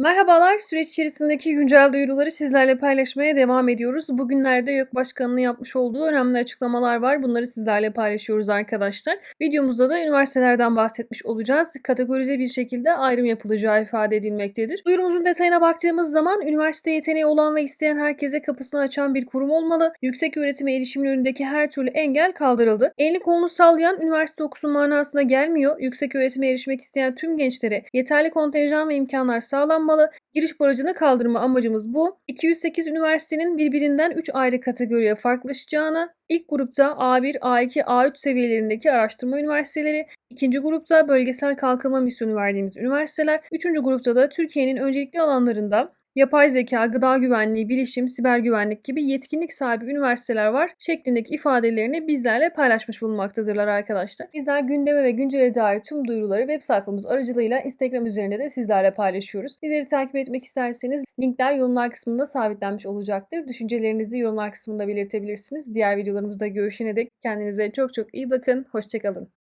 Merhabalar, süreç içerisindeki güncel duyuruları sizlerle paylaşmaya devam ediyoruz. Bugünlerde YÖK Başkanı'nın yapmış olduğu önemli açıklamalar var. Bunları sizlerle paylaşıyoruz arkadaşlar. Videomuzda da üniversitelerden bahsetmiş olacağız. Kategorize bir şekilde ayrım yapılacağı ifade edilmektedir. Duyurumuzun detayına baktığımız zaman üniversite yeteneği olan ve isteyen herkese kapısını açan bir kurum olmalı. Yüksek öğretime erişimin önündeki her türlü engel kaldırıldı. Elini kolunu sallayan üniversite okusun manasına gelmiyor. Yüksek öğretime erişmek isteyen tüm gençlere yeterli kontenjan ve imkanlar sağlanmalı. Giriş barajını kaldırma amacımız bu. 208 üniversitenin birbirinden 3 ayrı kategoriye farklılaşacağını, ilk grupta A1, A2, A3 seviyelerindeki araştırma üniversiteleri, ikinci grupta bölgesel kalkınma misyonu verdiğimiz üniversiteler, üçüncü grupta da Türkiye'nin öncelikli alanlarında yapay zeka, gıda güvenliği, bilişim, siber güvenlik gibi yetkinlik sahibi üniversiteler var şeklindeki ifadelerini bizlerle paylaşmış bulunmaktadırlar arkadaşlar. Bizler gündeme ve güncele dair tüm duyuruları web sayfamız aracılığıyla Instagram üzerinde de sizlerle paylaşıyoruz. Bizleri takip etmek isterseniz linkler yorumlar kısmında sabitlenmiş olacaktır. Düşüncelerinizi yorumlar kısmında belirtebilirsiniz. Diğer videolarımızda görüşene dek kendinize çok çok iyi bakın. Hoşçakalın.